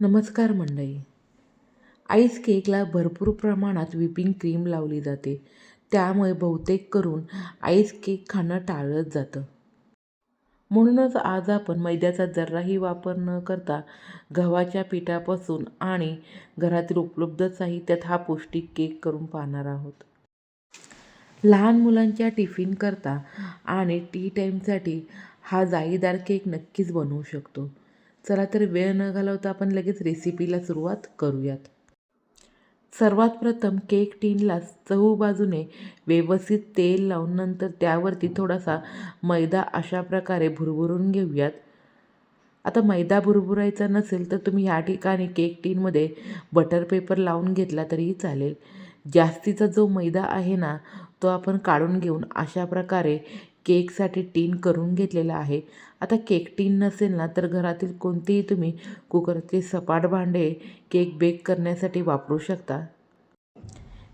नमस्कार मंडळी. आईस केकला भरपूर प्रमाणात व्हिपिंग क्रीम लावली जाते. त्यामुळे बहुतेक करून आईस केक खाणं टाळत जातं. म्हणूनच आज आपण मैद्याचा जराही वापर न करता गव्हाच्या पिठापासून आणि घरातील उपलब्ध साहित्यात हा पौष्टिक केक करून पाहणार आहोत. लहान मुलांच्या टिफिनकरता आणि टी टाईमसाठी हा जाळीदार केक नक्कीच बनवू शकतो. चला तर वेळ न घालवता आपण लगेच रेसिपीला सुरुवात करूयात. सर्वात प्रथम केक टीनला चहू बाजूने व्यवस्थित तेल लावून नंतर त्यावरती थोडासा मैदा अशा प्रकारे भुरभुरून घेऊयात. आता मैदा भुरभुरायचा नसेल तर तुम्ही ह्या ठिकाणी केक टीनमध्ये बटर पेपर लावून घेतला तरीही चालेल. जास्तीचा जो मैदा आहे ना तो आपण काढून घेऊन अशा प्रकारे केकसाठी टीन करून घेतलेलं आहे. आता केक टीन नसेल ना तर घरातील कोणतेही तुम्ही कुकरचे सपाट भांडे केक बेक करण्यासाठी वापरू शकता.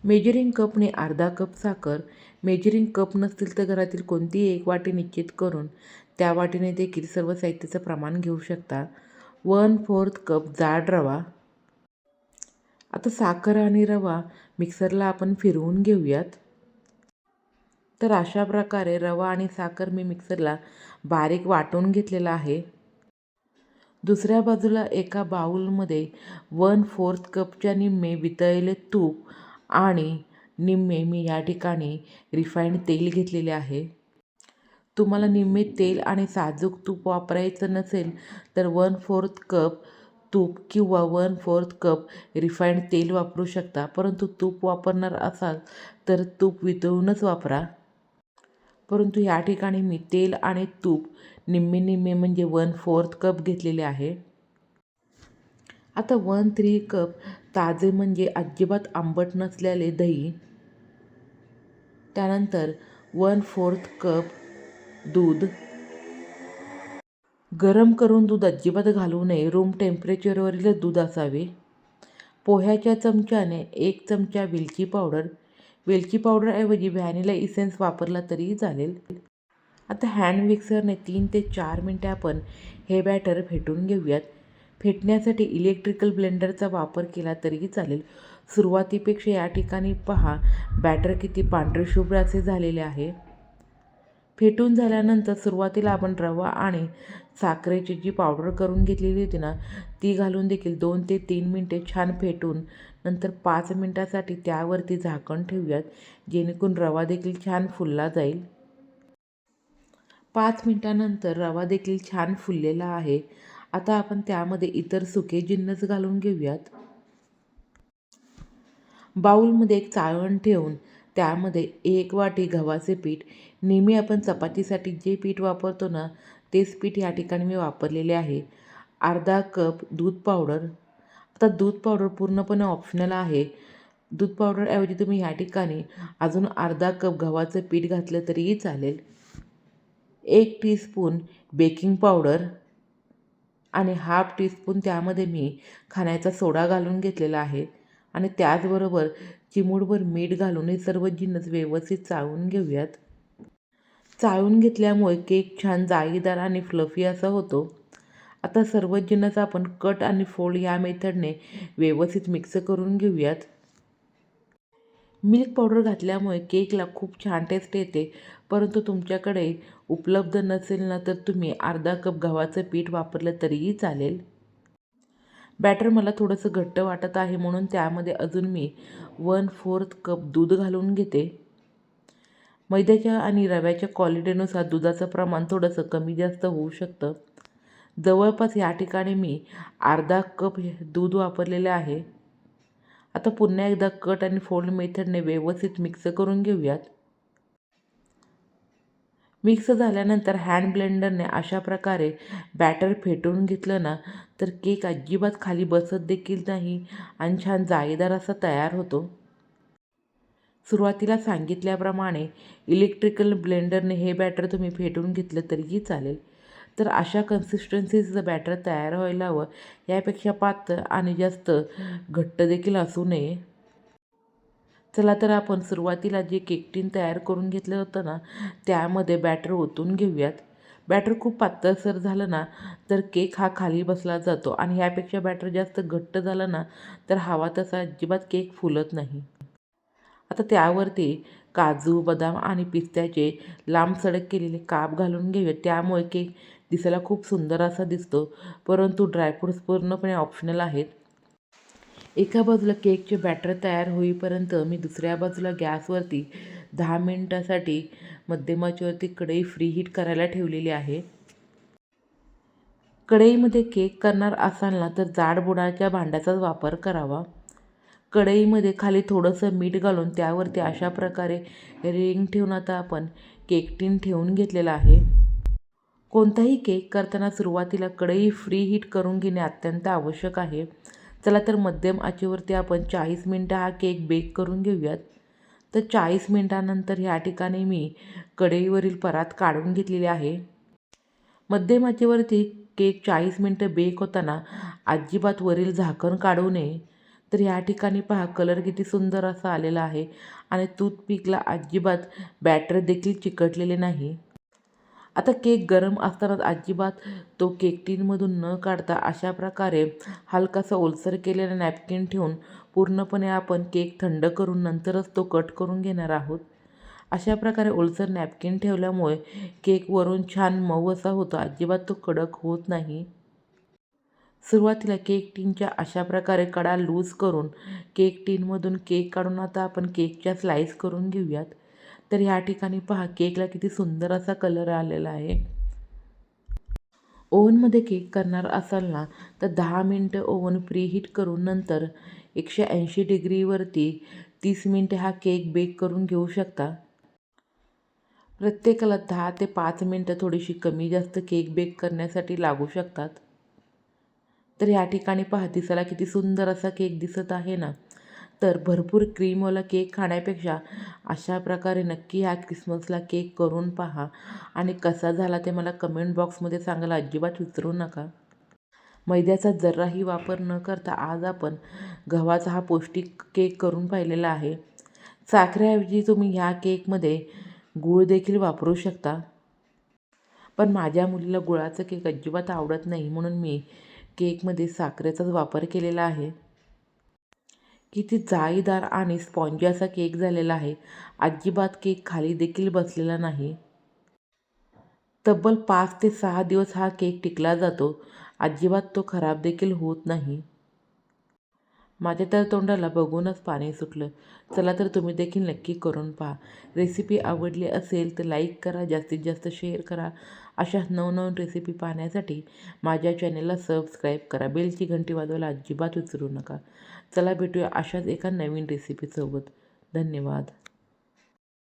मेजरिंग कपने अर्धा कप साखर. मेजरिंग कप नसतील तर घरातील कोणतीही एक वाटी निश्चित करून त्या वाटीने देखील सर्व साहित्याचं प्रमाण घेऊ शकता. वन फोर्थ कप जाड रवा. आता साखर आणि रवा मिक्सरला आपण फिरवून घेऊयात. तर अशा प्रकारे रवा आणि साखर मी मिक्सरला बारीक वाटून घेतलेला आहे. दुसऱ्या बाजूला एका बाऊलमध्ये वन फोर्थ कपच्या निम्मे वितळलेले तूप आणि निम्मे मी या ठिकाणी रिफाईंड तेल घेतलेले आहे. तुम्हाला निम्मे तेल आणि साजूक तूप वापरायचं नसेल तर वन फोर्थ कप तूप किंवा वन फोर्थ कप रिफाईंड तेल वापरू शकता. परंतु तूप वापरणार असाल तर तूप वितळूनच वापरा. परंतु ह्या ठिकाणी मी तेल आणि तूप निम्मे निम्मे म्हणजे वन फोर्थ कप घेतलेले आहे. आता वन थ्री कप ताजे म्हणजे अजिबात आंबट नसलेले दही. त्यानंतर वन फोर्थ कप दूध. गरम करून दूध अजिबात घालू नये. रूम टेम्परेचरवरीलच दूध असावे. पोह्याच्या चमच्याने एक चमचा विलची पावडर वेलची पावडरऐवजी व्हॅनिला इसेन्स वापरला तरीही चालेल. आता हँड मिक्सरने तीन ते चार मिनटे आपण हे बॅटर फेटून घेऊयात. फेटण्यासाठी इलेक्ट्रिकल ब्लेंडरचा वापर केला तरीही चालेल. सुरुवातीपेक्षा या ठिकाणी पहा बॅटर किती पांढरे शुभ्र असे झालेले आहे. फेटून झाल्यानंतर सुरुवातीला आपण रवा आणि साखरेची जी पावडर करून घेतलेली होती ना ती घालून देखील दोन ते तीन मिनटे छान फेटून नंतर पाच मिनटासाठी त्यावरती झाकण ठेवूयात जेणेकरून रवा देखील छान फुलला जाईल. पाच मिनटानंतर रवा देखील छान फुललेला आहे. आता आपण त्यामध्ये इतर सुके जिन्नस घालून घेऊयात. बाऊलमध्ये एक चाळण ठेवून त्यामध्ये एक वाटी गव्हाचे पीठ नेहमी आपण चपातीसाठी जे पीठ वापरतो ना तेच पीठ या ठिकाणी मी वापरलेले आहे. अर्धा कप दूध पावडर. आता दूध पावडर पूर्णपणे ऑप्शनल आहे. दूध पावडरऐवजी तुम्ही ह्या ठिकाणी अजून अर्धा कप गव्हाचं पीठ घातलं तरीही चालेल. एक टीस्पून बेकिंग पावडर आणि हाफ टीस्पून त्यामध्ये मी खाण्याचा सोडा घालून घेतलेला आहे. आणि त्याचबरोबर चिमूटभर मीठ घालून हे सर्व जिन्नस व्यवस्थित चाळून घेऊयात. चाळून घेतल्यामुळे केक छान जाळीदार आणि फ्लफी असा होतो. आता सर्व आपण कट आणि फोल्ड या मेथडने व्यवस्थित मिक्स करून घेऊयात. मिल्क पावडर घातल्यामुळे केकला खूप छान टेस्ट येते. परंतु तुमच्याकडे उपलब्ध नसेल ना तर तुम्ही अर्धा कप गव्हाचं पीठ वापरलं तरीही चालेल. बॅटर मला थोडंसं घट्ट वाटत आहे म्हणून त्यामध्ये अजून मी वन फोर्थ कप दूध घालून घेते. मैद्याच्या आणि रव्याच्या क्वालिटीनुसार दुधाचं प्रमाण थोडंसं कमी जास्त होऊ शकतं. जवळपास या ठिकाणी मी अर्धा कप दूध वापरलेले आहे. आता पुन्हा एकदा कट आणि फोल्ड मेथडने व्यवस्थित मिक्स करून घेऊयात. मिक्स झाल्यानंतर हँड ब्लेंडरने अशा प्रकारे बॅटर फेटून घेतलं ना तर केक अजिबात खाली बसत देखील नाही आणि छान जाळीदार असा तयार होतो. सुरुवातीला सांगितल्याप्रमाणे इलेक्ट्रिकल ब्लेंडरने हे बॅटर तुम्ही फेटून घेतलं तरीही चालेल. तर अशा कन्सिस्टन्सीचं बॅटर तयार व्हायला हवं. यापेक्षा पातळ आणि जास्त घट्ट देखील असू नये. चला तर आपण सुरुवातीला जे केक टीन तयार करून घेतलं होतं ना त्यामध्ये बॅटर ओतून घेऊयात. बॅटर खूप पातळसर झालं ना तर केक हा खाली बसला जातो आणि ह्यापेक्षा बॅटर जास्त घट्ट झालं ना तर हवा तसा अजिबात केक फुलत नाही. आता त्यावरती काजू बदाम आणि पिस्त्याचे लांब सडक केलेले काप घालून घेऊया त्यामुळे केक दिसायला खूप सुंदर असा दिसतो परंतु ड्रायफ्रूट्स पूर्णपणे ऑप्शनल आहेत. एका बाजूला केकचे बॅटर तयार होईपर्यंत मी दुसऱ्या बाजूला गॅसवरती दहा मिनटासाठी मध्यमाचीवरती कढई फ्री हीट करायला ठेवलेली आहे. कढईमध्ये केक करणार असाल ना तर जाड बुडाच्या भांड्याचाच वापर करावा. कढईमध्ये खाली थोडंसं मीठ घालून त्यावरती अशा प्रकारे रिंग ठेवून आता आपण केक टीन ठेवून घेतलेला आहे. कोणताही केक करताना सुरुवातीला कढई फ्री हीट करून घेणे अत्यंत आवश्यक आहे. चला तर मध्यम आचेवरती आपण चाळीस मिनटं हा केक बेक करून घेऊयात. तर चाळीस मिनटानंतर ह्या ठिकाणी मी कढईवरील परात काढून घेतलेली आहे. मध्यम आचेवरती केक चाळीस मिनटं बेक होताना अजिबात वरील झाकण काढू नये. तर ह्या ठिकाणी पहा कलर किती सुंदर असा आलेला आहे आणि टूथपिकला अजिबात बॅटर देखील चिकटलेले नाही. आता केक गरम असतानाच अजिबात तो केक टीनमधून न काढता अशा प्रकारे हलकासा ओलसर केलेला नॅपकिन ठेवून पूर्णपणे आपण केक थंड करून नंतरच तो कट करून घेणार आहोत. अशा प्रकारे ओलसर नॅपकिन ठेवल्यामुळे केक वरून छान मऊ असा होतो अजिबात तो कडक होत नाही. सुरुवातीला केक टीनच्या अशा प्रकारे कडा लूज करून केक टीनमधून केक काढून आता आपण केकच्या स्लाईस करून घेऊयात. तर ह्या ठिकाणी पहा केकला किती सुंदर असा कलर आलेला आहे. ओव्हनमध्ये केक करणार असाल ना तर दहा मिनटं ओव्हन प्रीहीट करून नंतर एकशे ऐंशी डिग्रीवरती तीस मिनटे हा केक बेक करून घेऊ शकता. प्रत्येकाला दहा ते पाच मिनटं थोडीशी कमी जास्त केक बेक करण्यासाठी लागू शकतात. तर ह्या ठिकाणी पहा दिसायला किती सुंदर असा केक दिसत आहे ना. तर भरपूर क्रीमवाला केक खाण्यापेक्षा अशा प्रकारे नक्की ह्या क्रिसमसला केक करून पहा. आणि कसा झाला ते मला कमेंट बॉक्समध्ये सांगायला अजिबात विसरू नका. मैद्याचा जराही वापर न करता आज आपण गव्हाचा हा पौष्टिक केक करून पाहिलेला आहे. साखरेऐवजी तुम्ही ह्या केकमध्ये गूळ देखील वापरू शकता. पण माझ्या मुलीला गुळाचं केक अजिबात आवडत नाही म्हणून मी केकमध्ये साखरेचाच वापर केलेला आहे. किती जाळीदार आणि स्पॉन्जी असा केक झालेला आहे. अजिबात केक खाली देखील बसलेला नाही. तब्बल पाच ते सहा दिवस हा केक टिकला जातो. अजिबात तो खराब देखील होत नाही. माझ्या तर तोंडाला बघूनच पाणी सुटलं. चला तर तुम्ही देखील नक्की करून पहा. रेसिपी आवडली असेल तर लाईक करा जास्तीत जास्त शेअर करा. अशा नवनवीन रेसिपी पाहण्यासाठी माझ्या चॅनेलला सबस्क्राईब करा. बेलची घंटी वाजवायला अजिबात विसरू नका. चला भेटूया अशाच एका नवीन रेसिपीसोबत. धन्यवाद.